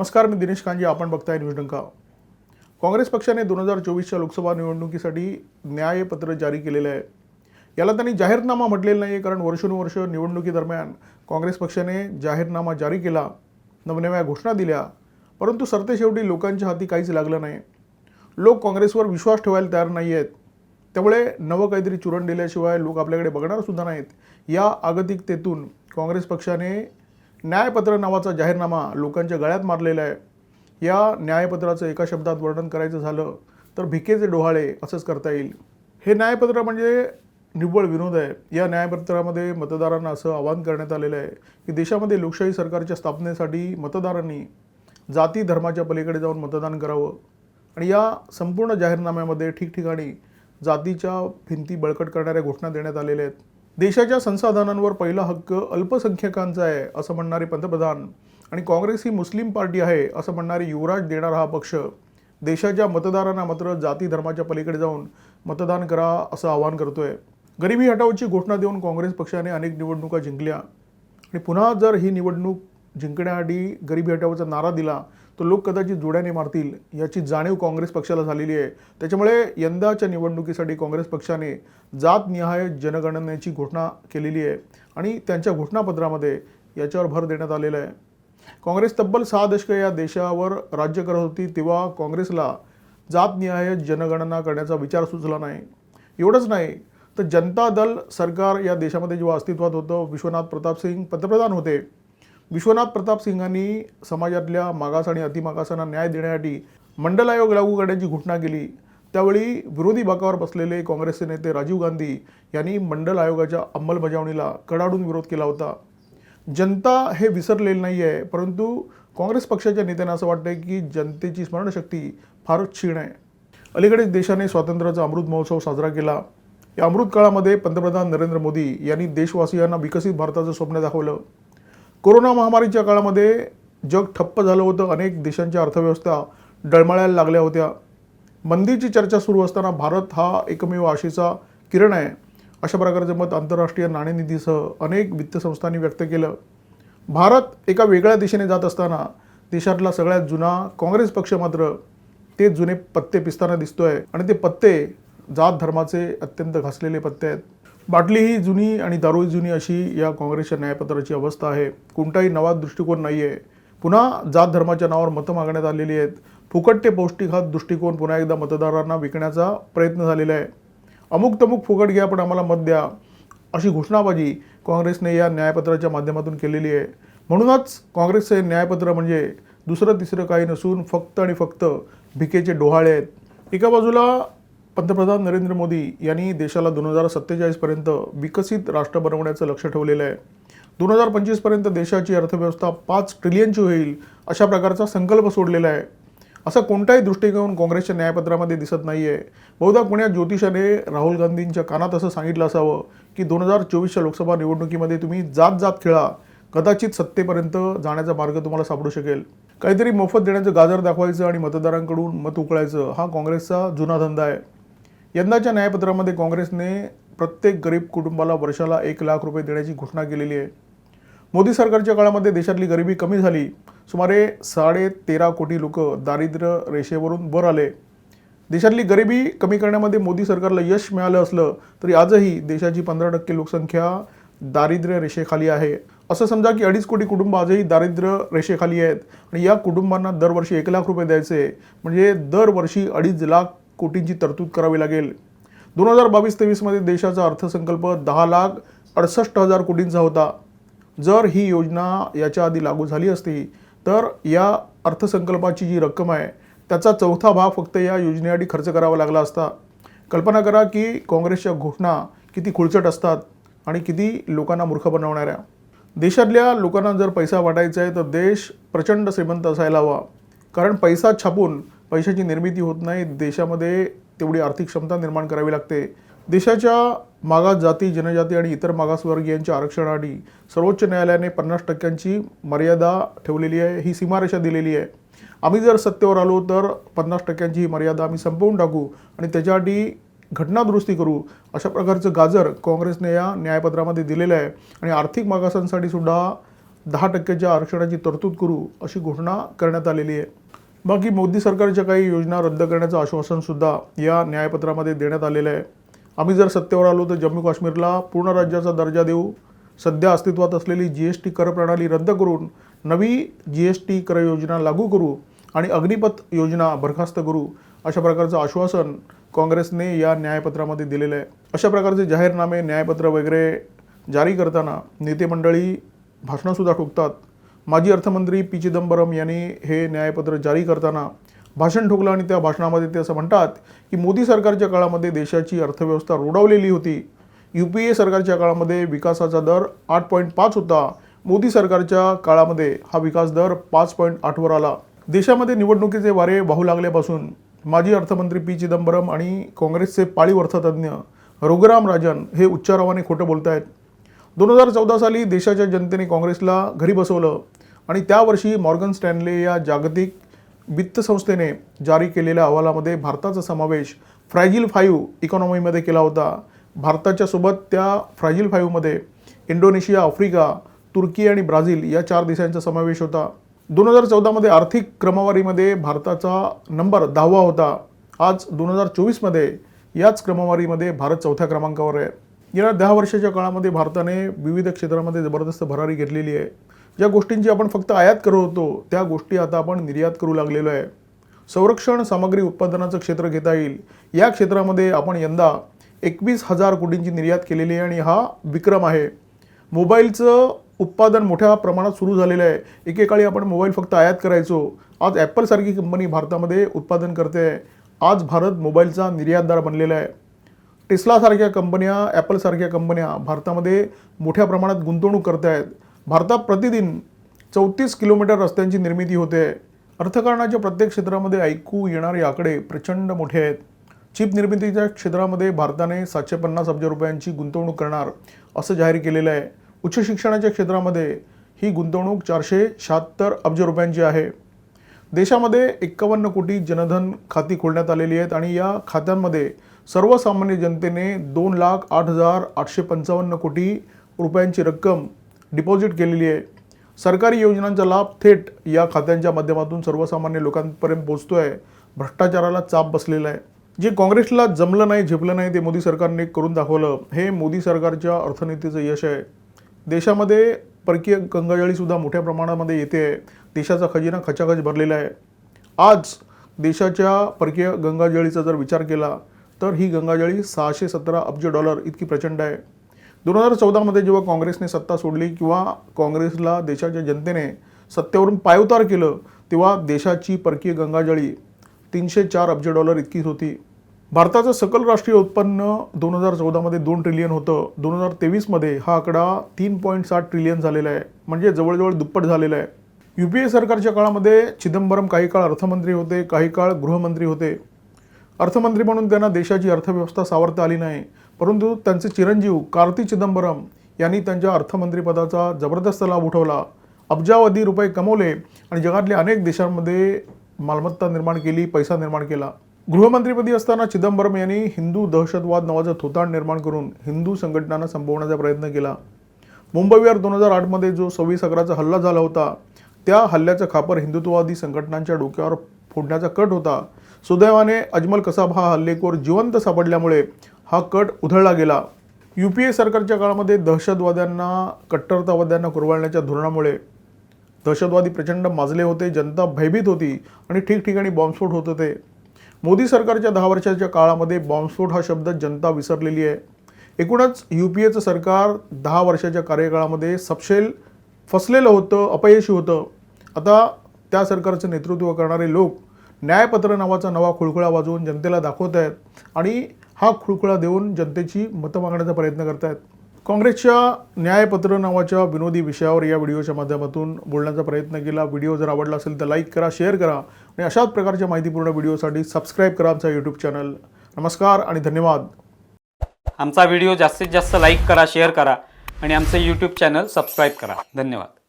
नमस्कार मी दिनेश कांजी आपण बघताय न्यूज डंका. काँग्रेस पक्षाने दोन हजार चोवीसच्या लोकसभा निवडणुकीसाठी न्यायपत्र जारी केलेलं आहे. याला त्यांनी जाहीरनामा म्हटलेलं नाही आहे कारण वर्षानुवर्ष निवडणुकीदरम्यान काँग्रेस पक्षाने जाहीरनामा जारी केला नवनव्या घोषणा दिल्या परंतु सरतेशेवटी लोकांच्या हाती काहीच लागलं नाही. लोक काँग्रेसवर विश्वास ठेवायला तयार नाही आहेत त्यामुळे नवं काहीतरी चुरण दिल्याशिवाय लोक आपल्याकडे बघणार सुद्धा नाहीत. या आगतिकतेतून काँग्रेस पक्षाने न्यायपत्र नावाचा जाहीरनामा लोकांच्या गळ्यात मारलेला आहे. या न्यायपत्राचं एका शब्दात वर्णन करायचं झालं तर भिकेचे डोहाळे असंच करता येईल. हे न्यायपत्र म्हणजे निव्वळ विनोद आहे. या न्यायपत्रामध्ये मतदारांना असं आवाहन करण्यात आलेलं आहे की देशामध्ये लोकशाही सरकारच्या स्थापनेसाठी मतदारांनी जाती धर्माच्या पलीकडे जाऊन मतदान करावं. आणि या संपूर्ण जाहीरनाम्यामध्ये ठिकठिकाणी जातीच्या भिंती बळकट करणाऱ्या घोषणा देण्यात आलेल्या आहेत. देशाच्या संसाधनांवर पहिला हक्क अल्पसंख्याकांचा आहे असं म्हणणारे पंतप्रधान. आणि काँग्रेस ही मुस्लिम पार्टी आहे असं म्हणणारे युवराज देणारा हा पक्ष. देशाच्या मतदारांना मात्र जाती धर्माच्या पलीकडे जाऊन मतदान करा असं आवाहन करतोय. गरिबी हटावची घोषणा देऊन काँग्रेस पक्षाने अनेक निवडणुका जिंकल्या. आणि पुन्हा जर ही निवडणूक जिंकण्यासाठी गरिबी हटावचा नारा दिला तर लोक कदाचित जोड्याने मारतील याची जाणीव काँग्रेस पक्षाला झालेली आहे. त्याच्यामुळे यंदाच्या निवडणुकीसाठी काँग्रेस पक्षाने जातनिहाय जनगणनेची घोषणा केलेली आहे आणि त्यांच्या घोषणापत्रामध्ये याच्यावर भर देण्यात आलेला आहे. काँग्रेस तब्बल सहा दशकं या देशावर राज्य करत होती तेव्हा काँग्रेसला जातनिहाय जनगणना करण्याचा विचार सुचला नाही. एवढंच नाही तर जनता दल सरकार या देशामध्ये जेव्हा अस्तित्वात होतं विश्वनाथ प्रताप सिंग पंतप्रधान होते. विश्वनाथ प्रताप सिंगांनी समाजातल्या मागास आणि अतिमागासांना न्याय देण्यासाठी मंडल आयोग लागू करण्याची घोषणा केली. त्यावेळी विरोधी बाकावर बसलेले काँग्रेसचे नेते राजीव गांधी यांनी मंडल आयोगाच्या अंमलबजावणीला कडाडून विरोध केला होता. जनता हे विसरलेलं नाही आहे परंतु काँग्रेस पक्षाच्या नेत्यांना असं वाटतं की जनतेची स्मरणशक्ती फारच क्षीण आहे. अलीकडेच देशाने स्वातंत्र्याचा अमृत महोत्सव साजरा केला. या अमृत काळामध्ये पंतप्रधान नरेंद्र मोदी यांनी देशवासियांना विकसित भारताचं स्वप्न दाखवलं. कोरोना महामारीच्या काळामध्ये जग ठप्प झालं होतं. अनेक देशांच्या अर्थव्यवस्था डळमळायला लागल्या होत्या. मंदीची चर्चा सुरू असताना भारत हा एकमेव आशेचा किरण आहे. अशा प्रकारचं मत आंतरराष्ट्रीय नाणेनिधीसह अनेक वित्त संस्थांनी व्यक्त केलं. भारत एका वेगळ्या दिशेने जात असताना देशातला सगळ्यात जुना काँग्रेस पक्ष मात्र ते जुने पत्ते पिसताना दिसतोय. आणि ते पत्ते जात धर्माचे अत्यंत घासलेले पत्ते आहेत. बाटली ही जुनी आणि दारू जुनी अशी या काँग्रेसच्या न्यायपत्राची अवस्था आहे. कोणताही नवा दृष्टिकोन नाही आहे पुन्हा जात धर्माच्या नावावर मतं मागण्यात आलेली आहेत. फुकट ते पौष्टिक हा दृष्टिकोन पुन्हा एकदा मतदारांना विकण्याचा प्रयत्न झालेला आहे. अमुक तमुक फुकट घ्या पण आम्हाला मत द्या अशी घोषणाबाजी काँग्रेसने या न्यायपत्राच्या माध्यमातून केलेली आहे. म्हणूनच काँग्रेसचे न्यायपत्र म्हणजे दुसरं तिसरं काही नसून फक्त आणि फक्त भिकेचे डोहाळे आहेत. एका बाजूला पंतप्रधान नरेंद्र मोदी यांनी देशाला दोन हजार सत्तेचाळीसपर्यंत विकसित राष्ट्र बनवण्याचं लक्ष ठेवलेलं आहे. दोन हजार पंचवीसपर्यंत देशाची अर्थव्यवस्था पाच ट्रिलियनची होईल अशा प्रकारचा संकल्प सोडलेला आहे. असा कोणताही दृष्टिकोन काँग्रेसच्या न्यायपत्रामध्ये दिसत नाही आहे बहुधा पुण्यात ज्योतिषाने राहुल गांधींच्या कानात असं सांगितलं असावं की दोन हजार चोवीसच्या लोकसभा निवडणुकीमध्ये तुम्ही जात जात खेळा. कदाचित सत्तेपर्यंत जाण्याचा मार्ग तुम्हाला सापडू शकेल. काहीतरी मोफत देण्याचं गाजर दाखवायचं आणि मतदारांकडून मत उकळायचं हा काँग्रेसचा जुना धंदा आहे. यंदाच्या न्यायपत्रामध्ये काँग्रेसने प्रत्येक गरीब कुटुंबाला वर्षाला एक लाख रुपये देण्याची घोषणा केलेली आहे. मोदी सरकारच्या काळामध्ये देशातली गरिबी कमी झाली. सुमारे साडे तेरा कोटी लोक दारिद्र्य रेषेवरून वर आले. देशातली गरिबी कमी करण्यामध्ये मोदी सरकारला यश मिळालं असलं तरी आजही देशाची पंधरा टक्के लोकसंख्या दारिद्र्य रेषेखाली आहे. असं समजा की अडीच कोटी कुटुंब आजही दारिद्र्य रेषेखाली आहेत आणि या कुटुंबांना दरवर्षी एक लाख रुपये द्यायचे. म्हणजे दरवर्षी अडीच लाख कोटींची तरतूद करावी लागेल. दोन हजार बावीस तेवीसमध्ये देशाचा अर्थसंकल्प दहा लाख अडसष्ट हजार कोटींचा होता. जर ही योजना याच्या आधी लागू झाली असती तर या अर्थसंकल्पाची जी रक्कम आहे त्याचा चौथा भाग फक्त या योजनेसाठी खर्च करावा लागला असता. कल्पना करा की काँग्रेसच्या घोषणा किती खुळचट असतात आणि किती लोकांना मूर्ख बनवणाऱ्या. देशातल्या लोकांना जर पैसा वाटायचा आहे तर देश प्रचंड श्रीमंत असायला हवा. कारण पैसा छापून पैशाची निर्मिती होत नाही देशामध्ये तेवढी आर्थिक क्षमता निर्माण करावी लागते. देशाच्या मागास जाती जनजाती आणि इतर मागासवर्गीयांच्या आरक्षणासाठी सर्वोच्च न्यायालयाने पन्नास टक्क्यांची मर्यादा ठेवलेली आहे ही सीमारेषा दिलेली आहे. आम्ही जर सत्तेवर आलो तर पन्नास टक्क्यांची ही मर्यादा आम्ही संपवून टाकू आणि त्याच्यासाठी घटनादुरुस्ती करू अशा प्रकारचं गाजर काँग्रेसने या न्यायपत्रामध्ये दिलेलं आहे. आणि आर्थिक मागासांसाठी सुद्धा दहा टक्क्याच्या आरक्षणाची तरतूद करू अशी घोषणा करण्यात आलेली आहे. बाकी मोदी सरकारच्या काही योजना रद्द करण्याचं आश्वासनसुद्धा या न्यायपत्रामध्ये देण्यात आलेलं आहे. आम्ही जर सत्तेवर आलो तर जम्मू काश्मीरला पूर्ण राज्याचा दर्जा देऊ. सध्या अस्तित्वात असलेली जी एस टी कर प्रणाली रद्द करून नवी जी एस टी कर योजना लागू करू आणि अग्निपथ योजना बरखास्त करू अशा प्रकारचं आश्वासन काँग्रेसने या न्यायपत्रामध्ये दिलेलं आहे. अशा प्रकारचे जाहीरनामे न्यायपत्र वगैरे जारी करताना नेते मंडळी भाषणंसुद्धा ठोकतात. माजी अर्थमंत्री पी चिदंबरम यांनी हे न्यायपत्र जारी करताना भाषण ठोकलं आणि त्या भाषणामध्ये ते असं म्हणतात की मोदी सरकारच्या काळामध्ये देशाची अर्थव्यवस्था रोडावलेली होती. यू पी ए सरकारच्या काळामध्ये विकासाचा दर आठ पॉईंट पाच होता. मोदी सरकारच्या काळामध्ये हा विकास दर पाच पॉईंट आठवर आला. देशामध्ये निवडणुकीचे वारे वाहू लागल्यापासून माजी अर्थमंत्री पी चिदंबरम आणि काँग्रेसचे पाळीव अर्थतज्ञ रघुराम राजन हे उच्चारावाने खोटं बोलत आहेत दोन हजार चौदा साली देशाच्या जनतेने काँग्रेसला घरी बसवलं आणि त्यावर्षी मॉर्गन स्टॅनले या जागतिक वित्त संस्थेने जारी केलेल्या अहवालामध्ये भारताचा समावेश फ्रॅजिल फाईव्ह इकॉनॉमीमध्ये केला होता. भारताच्या सोबत त्या फ्रॅजिल फाईव्हमध्ये इंडोनेशिया आफ्रिका तुर्की आणि ब्राझील या चार देशांचा समावेश होता. दोन हजार चौदामध्ये आर्थिक क्रमवारीमध्ये भारताचा नंबर दहावा होता. आज दोन हजार चोवीसमध्ये याच क्रमवारीमध्ये भारत चौथ्या क्रमांकावर आहे. गेल्या दहा वर्षाच्या काळामध्ये भारताने विविध क्षेत्रामध्ये जबरदस्त भरारी घेतलेली आहे. ज्या गोष्टींची आपण फक्त आयात करत होतो त्या गोष्टी आता आपण निर्यात करू लागलेलो आहे. संरक्षण सामग्री उत्पादनाचं क्षेत्र घेता येईल. या क्षेत्रामध्ये आपण यंदा एकवीस हजार कोटींची निर्यात केलेली आहे आणि हा विक्रम आहे. मोबाईलचं उत्पादन मोठ्या प्रमाणात सुरू झालेलं आहे. एकेकाळी आपण मोबाईल फक्त आयात करायचो. आज ॲपलसारखी कंपनी भारतामध्ये उत्पादन करते आहे. आज भारत मोबाईलचा निर्यातदार बनलेला आहे. टेस्लासारख्या कंपन्या ॲपलसारख्या कंपन्या भारतामध्ये मोठ्या प्रमाणात गुंतवणूक करत आहेत. भारतात प्रतिदिन चौतीस किलोमीटर रस्त्यांची निर्मिती होते. अर्थकारणाच्या प्रत्येक क्षेत्रामध्ये ऐकू येणारे आकडे प्रचंड मोठे आहेत. चिप निर्मितीच्या क्षेत्रामध्ये भारताने सातशे पन्नास अब्ज रुपयांची गुंतवणूक करणार असं जाहीर केलेलं आहे. उच्च शिक्षणाच्या क्षेत्रामध्ये ही गुंतवणूक चारशे शहात्तर अब्ज रुपयांची आहे. देशामध्ये एक्कावन्न कोटी जनधन खाती खोलण्यात आलेली आहेत आणि या खात्यांमध्ये सर्वसामान्य जनतेने दोन लाख आठ हजार आठशे पंचावन्न कोटी रुपयांची रक्कम डिपॉझिट केलेली आहे. सरकारी योजनांचा लाभ थेट या खात्यांच्या माध्यमातून सर्वसामान्य लोकांपर्यंत पोहोचतो आहे भ्रष्टाचाराला चाप बसलेला आहे. जे काँग्रेसला जमलं नाही झेपलं नाही ते मोदी सरकारने करून दाखवलं. हे मोदी सरकारच्या अर्थनीतीचं यश आहे. देशामध्ये परकीय गंगाजळीसुद्धा मोठ्या प्रमाणामध्ये येते. आहे देशाचा खजिना खचाखच भरलेला आहे. आज देशाच्या परकीय गंगाजळीचा जर विचार केला तर ही गंगाजळी सहाशे सतरा अब्ज डॉलर इतकी प्रचंड आहे. दोन हजार चौदामध्ये जेव्हा काँग्रेसने सत्ता सोडली किंवा काँग्रेसला देशाच्या जनतेने सत्तेवरून पायउतार केलं तेव्हा देशाची परकीय गंगाजळी तीनशे चार अब्ज डॉलर इतकीच होती. भारताचं सकल राष्ट्रीय उत्पन्न दोन हजार चौदामध्ये दोन ट्रिलियन होतं. दोन हजार तेवीसमध्ये हा आकडा तीन पॉईंट सात ट्रिलियन झालेला आहे. म्हणजे जवळजवळ दुप्पट झालेला आहे. यू पी ए सरकारच्या काळामध्ये चिदंबरम काही काळ अर्थमंत्री होते काही काळ गृहमंत्री होते. अर्थमंत्री म्हणून त्यांना देशाची अर्थव्यवस्था सावरता आली नाही. परंतु त्यांचे चिरंजीव कार्ती चिदंबरम यांनी त्यांच्या अर्थमंत्रीपदाचा जबरदस्त लाभ उठवला. अब्जावधी रुपये कमवले आणि जगातल्या अनेक देशांमध्ये मालमत्ता निर्माण केली पैसा निर्माण केला. गृहमंत्रीपदी असताना चिदंबरम यांनी हिंदू दहशतवाद नावाचं थोताण निर्माण करून हिंदू संघटनांना संपवण्याचा प्रयत्न केला. मुंबईवर दोन हजार आठमध्ये जो सव्वीस अकराचा हल्ला झाला होता त्या हल्ल्याचा खापर हिंदुत्ववादी संघटनांच्या डोक्यावर फोडण्याचा कट होता. सुदैवाने अजमल कसाब हा हल्लेखोर जिवंत सापडल्यामुळे हा कट उधळला गेला. यू पी ए सरकारच्या काळामध्ये दहशतवाद्यांना कट्टरतावाद्यांना कुरवाळण्याच्या धोरणामुळे दहशतवादी प्रचंड माजले होते जनता भयभीत होती आणि ठिकठिकाणी बॉम्बस्फोट होत होते. मोदी सरकारच्या दहा वर्षाच्या काळामध्ये बॉम्बस्फोट हा शब्द जनता विसरलेली आहे. एकूणच यू पी एचं सरकार दहा वर्षाच्या कार्यकाळामध्ये सपशेल फसलेलं होतं अपयशी होतं. आता त्या सरकारचं नेतृत्व करणारे लोक न्यायपत्र नावाचा नवा खुळखुळा वाजवून जनतेला दाखवत आहेत आणि हा खुळखुळा देऊन जनतेची मतं मागण्याचा प्रयत्न करत आहेत काँग्रेसच्या न्यायपत्र नावाच्या विनोदी विषयावर या व्हिडिओच्या माध्यमातून बोलण्याचा प्रयत्न केला. व्हिडिओ जर आवडला असेल तर लाईक करा शेअर करा आणि अशाच प्रकारच्या माहितीपूर्ण व्हिडिओसाठी सबस्क्राईब करा आमचा यूट्यूब चॅनल नमस्कार आणि धन्यवाद. आमचा व्हिडिओ जास्तीत जास्त लाईक करा शेअर करा आणि आमचं यूट्यूब चॅनल सबस्क्राईब करा. धन्यवाद.